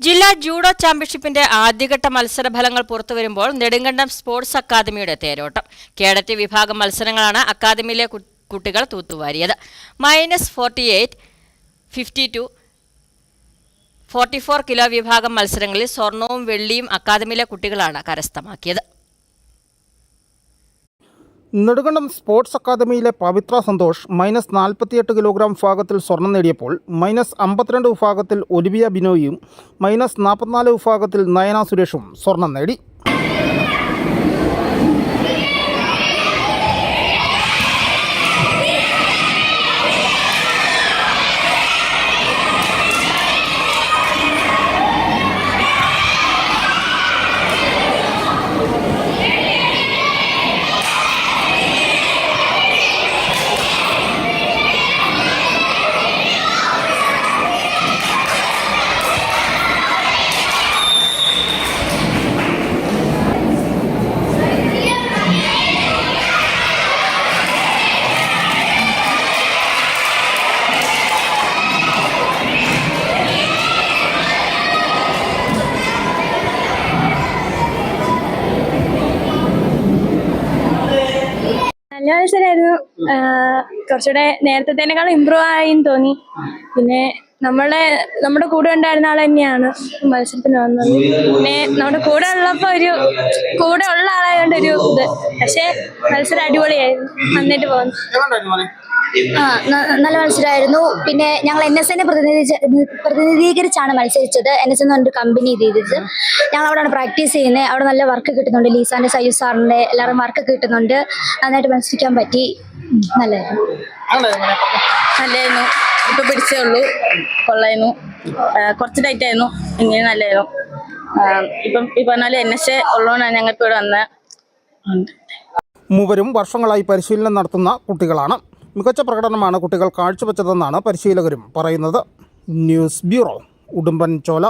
ജില്ലാ ജൂഡോ ചാമ്പ്യൻഷിപ്പിന്റെ ആദ്യഘട്ട മത്സര ഫലങ്ങൾ പുറത്തുവരുമ്പോൾ നെടുങ്കണ്ടം സ്പോർട്സ് അക്കാദമിയുടെ തേരോട്ടം. കേഡറ്റ് വിഭാഗം മത്സരങ്ങളാണ് അക്കാദമിയിലെ കുട്ടികൾ തൂത്തുവാരിയത്. Minus forty eight fifty two forty four kilo വിഭാഗം മത്സരങ്ങളിൽ സ്വർണവും വെള്ളിയും അക്കാദമിയിലെ കുട്ടികളാണ് കരസ്ഥമാക്കിയത്. നെടുങ്കണ്ടം സ്പോർട്സ് അക്കാദമിയിലെ പവിത്ര സന്തോഷ് മൈനസ് നാൽപ്പത്തിയെട്ട് കിലോഗ്രാം വിഭാഗത്തിൽ സ്വർണം നേടിയപ്പോൾ മൈനസ് അമ്പത്തിരണ്ട് വിഭാഗത്തിൽ ഒലിവിയ ബിനോയും മൈനസ് നാൽപ്പത്തിനാല് വിഭാഗത്തിൽ നയന സുരേഷും സ്വർണം നേടി. നല്ല വെച്ചാലായിരുന്നു കുറച്ചുകൂടെ നേരത്തേനേക്കാൾ ഇമ്പ്രൂവ് ആയി തോന്നി. പിന്നെ നമ്മളെ നമ്മുടെ കൂടെ ഉണ്ടായിരുന്ന ആൾ തന്നെയാണ് മത്സരത്തിന് വന്നത്. പിന്നെ നമ്മുടെ കൂടെ ഉള്ളപ്പോ ഒരു കൂടെ ഉള്ള ആളായതുകൊണ്ട് ഒരു ഇത്. പക്ഷെ മത്സരം അടിപൊളിയായിരുന്നു. നന്നായിട്ട് പോകുന്നു നല്ല മത്സരമായിരുന്നു. പിന്നെ ഞങ്ങൾ എൻ എസ് എന്നെ പ്രതിനിധീകരിച്ചാണ് മത്സരിച്ചത്. എൻ എസ് എന്ന് പറഞ്ഞൊരു കമ്പനി രീതിച്ച് ഞങ്ങൾ അവിടെയാണ് പ്രാക്ടീസ് ചെയ്യുന്നത്. അവിടെ നല്ല വർക്ക് കിട്ടുന്നുണ്ട്. ലീസാന്റെ സയ്യു സാറിന്റെ എല്ലാവരും വർക്ക് കിട്ടുന്നുണ്ട്. നന്നായിട്ട് മത്സരിക്കാൻ പറ്റി. ഉം, നല്ലതായിരുന്നു. നല്ലായിരുന്നു ഇപ്പൊ പിടിച്ചേ ഉള്ളൂ. കൊള്ളായിരുന്നു. കുറച്ച് ടൈറ്റ് ആയിരുന്നു. ഇങ്ങനെ നല്ലായിരുന്നു ഇപ്പം ഈ പറഞ്ഞ പോലെ എൻ എസ് എ ഉള്ളതുകൊണ്ടാണ് ഞങ്ങൾ ഇപ്പോൾ ഇവിടെ വന്നത്. മൂവരും വർഷങ്ങളായി പരിശീലനം നടത്തുന്ന കുട്ടികളാണ്. മികച്ച പ്രകടനമാണ് കുട്ടികൾ കാഴ്ചവെച്ചതെന്നാണ് പരിശീലകരും പറയുന്നത്. ന്യൂസ് ബ്യൂറോ ഉടുമ്പൻ ചോല